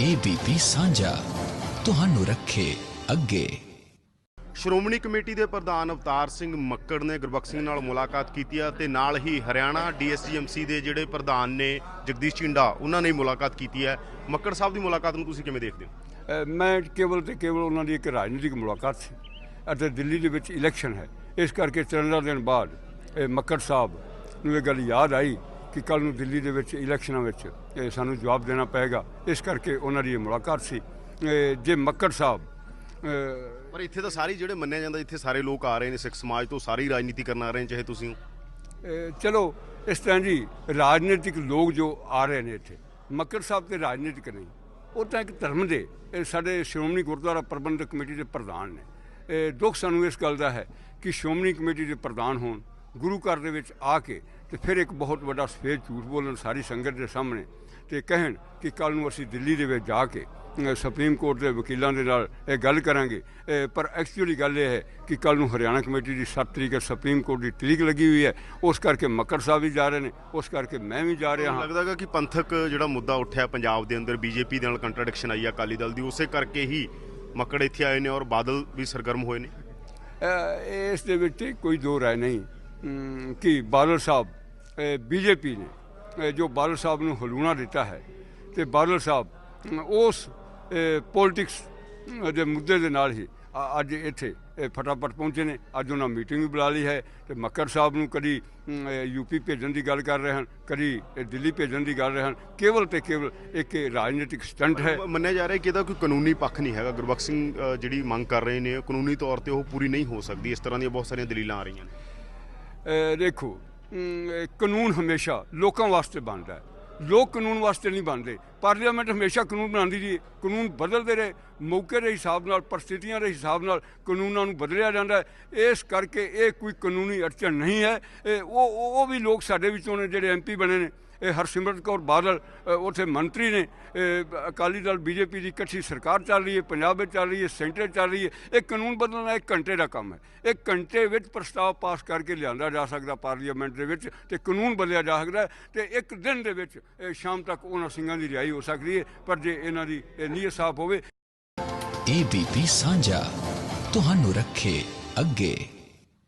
ABP ਸਾਂਝਾ ਤੁਹਾਨੂੰ ਰੱਖੇ ਅੱਗੇ। ਸ਼੍ਰੋਮਣੀ ਕਮੇਟੀ ਦੇ ਪ੍ਰਧਾਨ ਅਵਤਾਰ ਸਿੰਘ ਮੱਕੜ ਨੇ ਗੁਰਬਖਸ਼ ਸਿੰਘ ਨਾਲ ਮੁਲਾਕਾਤ ਕੀਤੀ ਹੈ ਤੇ ਨਾਲ ਹੀ ਹਰਿਆਣਾ ਡੀਐਸਜੀਐਮਸੀ ਦੇ ਜਿਹੜੇ ਪ੍ਰਧਾਨ ਨੇ ਜਗਦੀਸ਼ ਚਿੰਡਾ ਉਹਨਾਂ ਨੇ ਮੁਲਾਕਾਤ ਕੀਤੀ ਹੈ। ਮੱਕੜ ਸਾਹਿਬ ਦੀ ਮੁਲਾਕਾਤ ਨੂੰ ਤੁਸੀਂ ਕਿਵੇਂ ਦੇਖਦੇ ਹੋ? ਮੈਂ ਕੇਵਲ ਤੇ ਕੇਵਲ ਉਹਨਾਂ ਦੀ ਇੱਕ ਰਾਜਨੀਤਿਕ ਮੁਲਾਕਾਤ ਸੀ ਅਤੇ ਦਿੱਲੀ ਦੇ ਵਿੱਚ ਇਲੈਕਸ਼ਨ ਹੈ। ਇਸ ਕਰਕੇ 14 ਦਿਨ ਬਾਅਦ ਇਹ ਮੱਕੜ ਸਾਹਿਬ ਨੂੰ ਇਹ ਗੱਲ ਯਾਦ ਆਈ ਕਿ ਕੱਲ ਨੂੰ ਦਿੱਲੀ ਦੇ ਵਿੱਚ ਇਲੈਕਸ਼ਨਾਂ ਵਿੱਚ ਇਹ ਸਾਨੂੰ ਜਵਾਬ ਦੇਣਾ ਪਏਗਾ। ਇਸ ਕਰਕੇ ਉਹਨਾਂ ਦੀ ਇਹ ਮੁਲਾਕਾਤ ਸੀ। ਜੇ ਮੱਕੜ ਸਾਹਿਬ ਪਰ ਇੱਥੇ ਤਾਂ ਸਾਰੇ ਜਿਹੜੇ ਮੰਨਿਆ ਜਾਂਦਾ ਇੱਥੇ ਸਾਰੇ ਲੋਕ ਆ ਰਹੇ ਨੇ ਸਿੱਖ ਸਮਾਜ ਤੋਂ ਸਾਰੀ ਰਾਜਨੀਤੀ ਕਰਨ ਆ ਰਹੇ ਨੇ ਚਾਹੇ ਤੁਸੀਂ ਚਲੋ ਇਸ ਤਰ੍ਹਾਂ ਜੀ ਰਾਜਨੀਤਿਕ ਲੋਕ ਜੋ ਆ ਰਹੇ ਨੇ ਇੱਥੇ ਮੱਕੜ ਸਾਹਿਬ ਤੇ ਰਾਜਨੀਤਿਕ ਨਹੀਂ। ਉਹ ਤਾਂ ਇੱਕ ਧਰਮ ਦੇ ਇਹ ਸਾਡੇ ਸ਼੍ਰੋਮਣੀ ਗੁਰਦੁਆਰਾ ਪ੍ਰਬੰਧਕ ਕਮੇਟੀ ਦੇ ਪ੍ਰਧਾਨ ਨੇ। ਇਹ ਦੁੱਖ ਸਾਨੂੰ ਇਸ ਗੱਲ ਦਾ ਹੈ ਕਿ ਸ਼੍ਰੋਮਣੀ ਕਮੇਟੀ ਦੇ ਪ੍ਰਧਾਨ ਹੋਣ ਗੁਰੂ ਘਰ ਦੇ ਵਿੱਚ ਆ ਕੇ ਤੇ ਫਿਰ ਇੱਕ ਬਹੁਤ ਵੱਡਾ ਸਫੇਦ ਝੂਠ ਬੋਲਣ ਸਾਰੀ ਸੰਗਤ ਦੇ ਸਾਹਮਣੇ ਤੇ ਕਹਿਣ ਕਿ ਕੱਲ ਨੂੰ ਅਸੀਂ ਦਿੱਲੀ ਦੇ ਵਿੱਚ ਜਾ ਕੇ ਸੁਪਰੀਮ ਕੋਰਟ ਦੇ ਵਕੀਲਾਂ ਦੇ ਨਾਲ ਇਹ ਗੱਲ ਕਰਾਂਗੇ। ਪਰ ਐਕਚੁਅਲੀ ਗੱਲ ਇਹ ਹੈ ਕਿ ਕੱਲ ਨੂੰ ਹਰਿਆਣਾ ਕਮੇਟੀ ਦੀ 7 ਤਰੀਕ ਸੁਪਰੀਮ ਕੋਰਟ ਦੀ ਤਰੀਕ ਲੱਗੀ ਹੋਈ ਹੈ। ਉਸ ਕਰਕੇ ਮੱਕੜ ਸਾਹਿਬ ਵੀ ਜਾ ਰਹੇ ਨੇ ਉਸ ਕਰਕੇ ਮੈਂ ਵੀ ਜਾ ਰਿਹਾ ਹਾਂ। ਲੱਗਦਾ ਹੈਗਾ ਕਿ ਪੰਥਕ ਜਿਹੜਾ ਮੁੱਦਾ ਉੱਠਿਆ ਪੰਜਾਬ ਦੇ ਅੰਦਰ ਬੀਜੇਪੀ ਦੇ ਨਾਲ ਕੰਟਰਡਿਕਸ਼ਨ ਆਈ ਆ ਅਕਾਲੀ ਦਲ ਦੀ ਉਸੇ ਕਰਕੇ ਹੀ ਮੱਕੜ ਇੱਥੇ ਆਏ ਨੇ ਔਰ ਬਾਦਲ ਵੀ ਸਰਗਰਮ ਹੋਏ ਨੇ? ਇਸ ਦੇ ਵਿੱਚ ਕੋਈ ਦੋ ਰਾਏ ਨਹੀਂ। ਕਿ ਬਾਦਲ ਸਾਹਿਬ ਬੀਜੇਪੀ ਨੇ ਜੋ ਬਾਦਲ ਸਾਹਿਬ ਨੂੰ ਹਲੂਣਾ ਦਿੱਤਾ ਹੈ ਤੇ ਬਾਦਲ ਸਾਹਿਬ ਉਸ ਪੋਲਿਟਿਕਸ ਦੇ ਮੁੱਦੇ ਦੇ ਨਾਲ ਹੀ ਅੱਜ ਇੱਥੇ ਫਟਾਫਟ ਪਹੁੰਚੇ ਨੇ। ਅੱਜ ਉਹਨਾਂ ਮੀਟਿੰਗ ਵੀ ਬੁਲਾ ਲਈ ਹੈ ਤੇ ਮੱਕੜ ਸਾਹਿਬ ਨੂੰ ਕਦੀ ਯੂਪੀ ਭੇਜਣ ਦੀ ਗੱਲ ਕਰ ਰਹੇ ਹਨ, ਕਦੀ ਦਿੱਲੀ ਭੇਜਣ ਦੀ ਗੱਲ ਰਹੇ ਹਨ। ਕੇਵਲ ਤੇ ਕੇਵਲ ਇੱਕ ਰਾਜਨੀਤਿਕ ਸਟੰਟ ਹੈ। ਮੰਨਿਆ ਜਾ ਰਿਹਾ ਕਿ ਇਹਦਾ ਕੋਈ ਕਾਨੂੰਨੀ ਪੱਖ ਨਹੀਂ ਹੈਗਾ। ਗੁਰਬਖਸ਼ ਸਿੰਘ ਜਿਹੜੀ ਮੰਗ ਕਰ ਰਹੇ ਨੇ, ਕਾਨੂੰਨੀ ਤੌਰ ਤੇ ਉਹ ਪੂਰੀ ਨਹੀਂ ਹੋ ਸਕਦੀ। ਇਸ ਤਰ੍ਹਾਂ ਦੀਆਂ ਬਹੁਤ ਸਾਰੀਆਂ ਦਲੀਲਾਂ ਆ ਰਹੀਆਂ ਨੇ। ਦੇਖੋ ਕਾਨੂੰਨ ਹਮੇਸ਼ਾ ਲੋਕਾਂ ਵਾਸਤੇ ਬਣਦਾ ਹੈ। ਲੋਕ ਕਾਨੂੰਨ ਵਾਸਤੇ ਨਹੀਂ ਬਣਦੇ। ਪਾਰਲੀਮੈਂਟ ਹਮੇਸ਼ਾ ਕਾਨੂੰਨ ਬਣਾਉਂਦੀ ਰਹੀ ਕਾਨੂੰਨ ਬਦਲਦੇ ਰਹੇ। ਮੌਕੇ ਦੇ ਹਿਸਾਬ ਨਾਲ, ਪਰਿਸਥਿਤੀਆਂ ਦੇ ਹਿਸਾਬ ਨਾਲ ਕਾਨੂੰਨਾਂ ਨੂੰ ਬਦਲਿਆ ਜਾਂਦਾ ਇਸ ਕਰਕੇ ਇਹ ਕੋਈ ਕਾਨੂੰਨੀ ਅੜਚਨ ਨਹੀਂ ਹੈ। ਇਹ ਉਹ ਉਹ ਉਹ ਵੀ ਲੋਕ ਸਾਡੇ ਵਿੱਚੋਂ ਨੇ, ਜਿਹੜੇ ਐਮਪੀ ਬਣੇ ਨੇ। ਇਹ ਹਰਸਿਮਰਤ ਕੌਰ ਬਾਦਲ ਉੱਥੇ ਮੰਤਰੀ ਨੇ ਅਕਾਲੀ ਦਲ ਬੀਜੇਪੀ ਦੀ ਇਕੱਠੀ ਸਰਕਾਰ ਚੱਲ ਰਹੀ ਹੈ, ਪੰਜਾਬ ਵਿੱਚ ਚੱਲ ਰਹੀ ਹੈ, ਸੈਂਟਰ ਚੱਲ ਰਹੀ ਹੈ। ਇਹ ਕਾਨੂੰਨ ਬਦਲਣਾ ਇੱਕ ਘੰਟੇ ਦਾ ਕੰਮ ਹੈ। ਇੱਕ ਘੰਟੇ ਵਿੱਚ ਪ੍ਰਸਤਾਵ ਪਾਸ ਕਰਕੇ ਲਿਆਂਦਾ ਜਾ ਸਕਦਾ ਪਾਰਲੀਮੈਂਟ ਦੇ ਵਿੱਚ ਤੇ ਕਾਨੂੰਨ ਬਦਲਿਆ ਜਾ ਸਕਦਾ ਹੈ ਤੇ ਇੱਕ ਦਿਨ ਦੇ ਵਿੱਚ ਸ਼ਾਮ ਤੱਕ ਉਹਨਾਂ ਸਿੰਘਾਂ ਦੀ ਰਿਹਾਈ ਹੋ ਸਕਦੀ ਹੈ, ਪਰ ਜੇ ਇਹਨਾਂ ਦੀ ਨੀਅਤ ਸਾਫ਼ ਹੋਵੇ। ਏਬੀਪੀ ਸਾਂਝਾ, ਤੁਹਾਨੂੰ ਰੱਖੇ ਅੱਗੇ।